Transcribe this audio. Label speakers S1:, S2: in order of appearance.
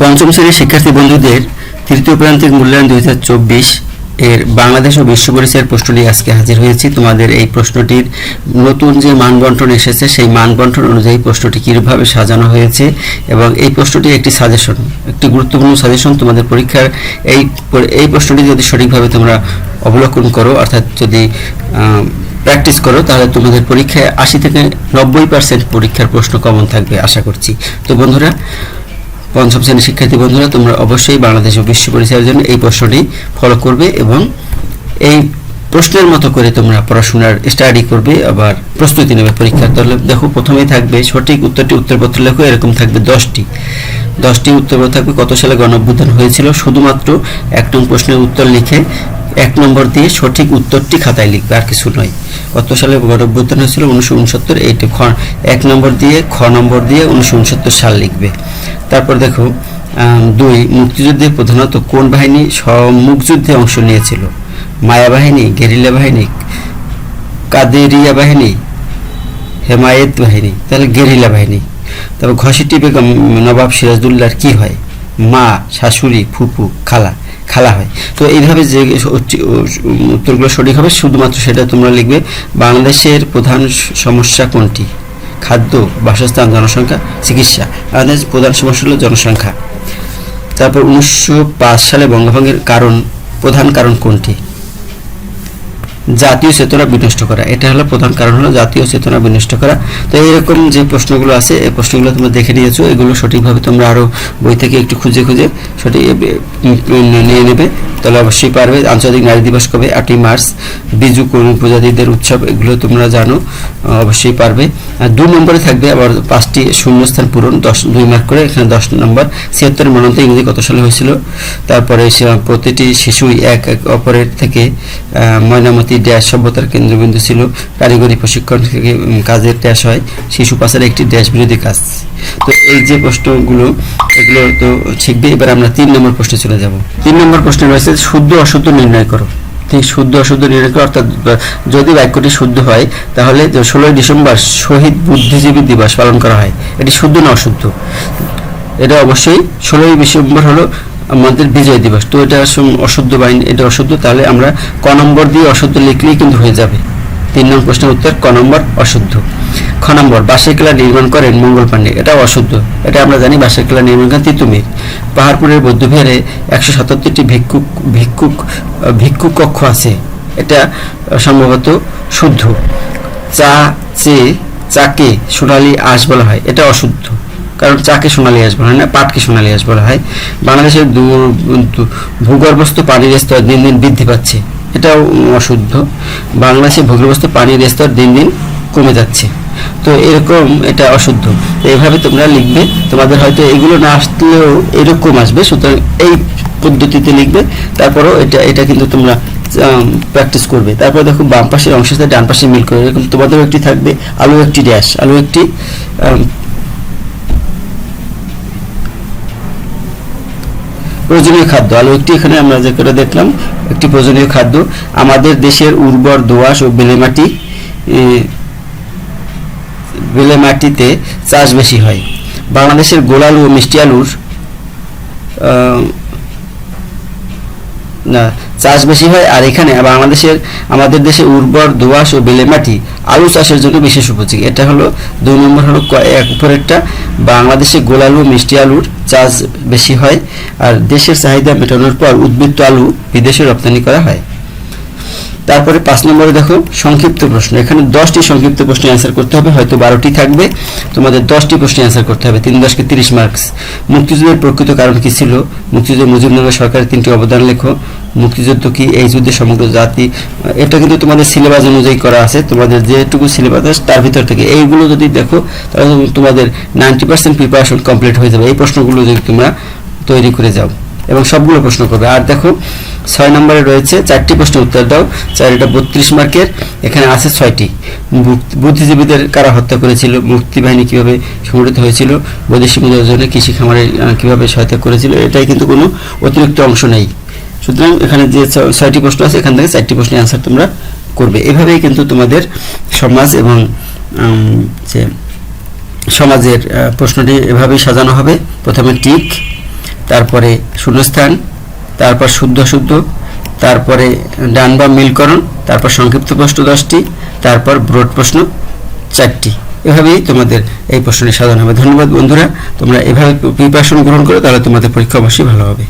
S1: পঞ্চম শ্রেণির শিক্ষার্থী বন্ধুদের তৃতীয় প্রান্তিক মূল্যায়ন দুই হাজার চব্বিশ এর বাংলাদেশ ও বিশ্ব পরিচয়ের প্রশ্নটি আজকে হাজির হয়েছি। তোমাদের এই প্রশ্নটির নতুন যে মানবন্টন এসেছে, সেই মানবন্টন অনুযায়ী প্রশ্নটি কীভাবে সাজানো হয়েছে এবং এই প্রশ্নটি একটি সাজেশন একটি গুরুত্বপূর্ণ সাজেশন তোমাদের পরীক্ষার এই এই প্রশ্নটি যদি সঠিকভাবে তোমরা অবলোকন করো, অর্থাৎ যদি প্র্যাকটিস করো, তাহলে তোমাদের পরীক্ষায় আশি থেকে নব্বই পার্সেন্ট পরীক্ষার প্রশ্ন কমন থাকবে, আশা করছি। তো বন্ধুরা পঞ্চম শ্রেণির শিক্ষার্থী বন্ধুরা, তোমরা অবশ্যই বাংলাদেশ ও বিশ্ব পরিচয়ের জন্য এই প্রশ্নটি ফলো করবে এবং এই প্রশ্নের মতো করে তোমরা পড়াশোনার স্টাডি করবে, আবার প্রস্তুতি নেবে, পরীক্ষার তাহলে দেখো, প্রথমেই থাকবে সঠিক উত্তরটি উত্তরপত্র লেখো, এরকম থাকবে দশটি। দশটি উত্তরপত্র থাকবে, কত সালে গণঅভ্যুত্থান হয়েছিল? শুধুমাত্র এক নং প্রশ্নের উত্তর লিখে এক নম্বর দিয়ে সঠিক উত্তরটি খাতায় লিখবে, আর কিছু নয়। কত সালে গণঅভ্যুত্থান হয়েছিল? উনিশশো উনসত্তর এইটি খ। এক নম্বর দিয়ে, খ নম্বর দিয়ে উনিশশো উনসত্তর সাল লিখবে। তারপর দেখো দুই, মুক্তিযুদ্ধে প্রধানত কোন বাহিনী সম্মুখযুদ্ধে অংশ নিয়েছিল? মায়া বাহিনী, গেরিলা বাহিনী, কাদেরিয়া বাহিনী, হেমায়েত বাহিনী, তাহলে গেরিলা বাহিনী। তারপর ঘসিটি বেগম নবাব সিরাজদুল্লাহর কি হয়? মা, শাশুড়ি, ফুপু, খালা। খালা হয়। তো এইভাবে যে উত্তরগুলো সঠিক হবে, শুধুমাত্র সেটা তোমরা লিখবে, বাংলাদেশের প্রধান সমস্যা কোনটি? খাদ্য, বাসস্থান, জনসংখ্যা, চিকিৎসা। বাংলাদেশের প্রধান সমস্যা হলো জনসংখ্যা। তারপর উনিশশো পাঁচ সালে বঙ্গভঙ্গের কারণ, প্রধান কারণ কোনটি? জাতীয় চেতনা বিনষ্ট করা। এটা হলো প্রধান কারণ হলো জাতীয় চেতনা বিনষ্ট করা। তো এরকম যে প্রশ্নগুলো আছে এই প্রশ্নগুলো তোমরা দেখে নিয়েছো এগুলো সঠিকভাবে তোমরা আরও বই থেকে একটু খুঁজে খুঁজে সঠিক নিয়ে নেবে। তাহলে অবশ্যই পারবে। আন্তর্জাতিক নারী দিবস কবে? আটই মার্চ। বিজু কর্মী প্রজাতিদের উৎসব এগুলো তোমরা জানো অবশ্যই পারবে। আর দুই নম্বরে থাকবে আবার পাঁচটি শূন্যস্থান পূরণ দশ দুই মার্ক করে এখানে দশ নম্বর। ছিয়াত্তর মনন্ত ইংরেজি কত সালে হয়েছিল? তারপরে প্রতিটি শিশুই এক এক অপরের থেকে আহ, ময়নামতি ড্যাশ সভ্যতার কেন্দ্রবিন্দু ছিল কারিগরি প্রশিক্ষণ থেকে কাজের ড্যাশ হয়, শিশু পাচার একটি ড্যাশ বিরোধী কাজ। তো এই যে প্রশ্নগুলো, এগুলো তো শিখবে, এবার আমরা তিন নম্বর প্রশ্নে চলে যাব। তিন নম্বর প্রশ্নে রয়েছে, শুদ্ধ অশুদ্ধ নির্ণয় করো। ঠিক, শুদ্ধ অশুদ্ধ নির্ণয় করো, অর্থাৎ যদি বাক্যটি শুদ্ধ হয়, তাহলে ষোলোই ডিসেম্বর শহীদ বুদ্ধিজীবী দিবস পালন করা হয়। এটি শুদ্ধ না অশুদ্ধ? এটা অবশ্যই ষোলোই ডিসেম্বর হলো আমাদের বিজয় দিবস। তো এটা অশুদ্ধ বাহিনী, এটা অশুদ্ধ, তাহলে আমরা ক নম্বর দিয়ে অশুদ্ধ লিখলেই কিন্তু হয়ে যাবে। তিন নম্বর প্রশ্নের উত্তর, ক নম্বর অশুদ্ধ। খ নম্বর বাসের কেলা নির্মাণ করেন মঙ্গল পাণ্ডে এটাও অশুদ্ধ। এটা আমরা জানি বাসের কেলা নির্মাণ করেন তিতুমির। পাহাড়পুরের বৌদ্ধবিহারে একশো সাতাত্তরটি ভিক্ষুক ভিক্ষুক ভিক্ষুক কক্ষ আছে। এটা সম্ভবত শুদ্ধ। চা, চে, চাকে, সোনালি আঁশ বলা হয়, এটা অশুদ্ধ। কারণ চাকে সোনালী আঁশ বলা হয় না পাটকে সোনালী আঁশ বলা হয় বাংলাদেশের ভূগর্ভস্থ পানির স্তর দিন দিন বৃদ্ধি পাচ্ছে। এটাও অশুদ্ধ। বাংলাদেশে ভূগর্ভস্থ পানির স্তর দিন দিন কমে যাচ্ছে। তো এরকম এটা অশুদ্ধ। এইভাবে তোমরা লিখবে। তোমাদের হয়তো এগুলো না আসলেও এরকম আসবে। সুতরাং এই পদ্ধতিতে লিখবে। তারপরেও এটা এটা কিন্তু তোমরা প্র্যাকটিস করবে। তারপর দেখো বাম পাশের অংশের সাথে ডান পাশে মিল করে। এরকম তোমাদেরও একটি থাকবে। আলু একটি ড্যাশ আলু একটি প্রয়োজনীয় খাদ্য। আলু একটি এখানে আমরা যে করে দেখলাম, একটি প্রয়োজনীয় খাদ্য। আমাদের দেশের উর্বর দোআঁশ ও বেলে মাটি বেলে মাটিতে চাষ বেশি হয়। বাংলাদেশের গোলালু ও মিষ্টি আলুর চাষ বেশি হয়, আর এখানে বাংলাদেশের, আমাদের দেশে উর্বর দোয়াশ ও বেলে মাটি আলু চাষের জন্য বিশেষ উপযোগী। এটা হলো দুই নম্বর হলো এক উপরেরটা, বাংলাদেশে গোল আলু, মিষ্টি আলুর চাষ বেশি হয়, আর দেশের চাহিদা মেটানোর পর উদ্বৃত্ত আলু বিদেশে রপ্তানি করা হয়। তারপরে পাঁচ নম্বরে দেখো, সংক্ষিপ্ত প্রশ্ন। এখানে দশটি সংক্ষিপ্ত প্রশ্ন অ্যান্সার করতে হবে, হয়তো বারোটি থাকবে। তোমাদের দশটি প্রশ্ন অ্যান্সার করতে হবে, তিন দশকে তিরিশ মার্কস মুক্তিযুদ্ধের প্রকৃত কারণ কি ছিল? মুক্তিযুদ্ধ মুজিবনগর সরকারের তিনটি অবদান লেখো। মুক্তিযুদ্ধ কি? এই যুদ্ধে সমগ্র জাতি, এটা কিন্তু তোমাদের সিলেবাস অনুযায়ী করা আছে। তোমাদের যেটুকু সিলেবাস আছে, তার ভিতর থেকে। এইগুলো যদি দেখো, তাহলে তোমাদের নাইনটি পার্সেন্ট প্রিপারেশন কমপ্লিট হয়ে যাবে। এই প্রশ্নগুলো যদি তোমরা তৈরি করে যাও। এবং সবগুলো প্রশ্ন করবে। আর দেখো, ছয় নম্বরে রয়েছে, চারটি প্রশ্ন উত্তর দাও। চারটা বত্রিশ মার্কের, এখানে আছে ছয়টি। বুদ্ধিজীবীদের কারা হত্যা করেছিল মুক্তি বাহিনী কীভাবে সংগঠিত হয়েছিল, বৈদেশিক জন্য কৃষি খামারে কীভাবে সহায়তা করেছিল, এটাই কিন্তু কোনো অতিরিক্ত অংশ নেই। সুতরাং এখানে যে ছয়টি প্রশ্ন আছে, এখান থেকে চারটি প্রশ্নের অ্যান্সার তোমরা করবে। এভাবেই কিন্তু তোমাদের সমাজ এবং যে সমাজের প্রশ্নটি এভাবেই সাজানো হবে। প্রথমে টিক তারপরে শূন্যস্থান, তারপর শুদ্ধ শুদ্ধ, তারপরে ডান বা মিলকরণ, তারপর সংক্ষিপ্ত প্রশ্ন দশটি, তারপর ব্রড প্রশ্ন চারটি। এভাবেই তোমাদের এই প্রশ্নের সাধন হবে। ধন্যবাদ বন্ধুরা, তোমরা এভাবে প্রিপারেশন গ্রহণ করো, তাহলে তোমাদের পরীক্ষা অবশ্যই ভালো হবে।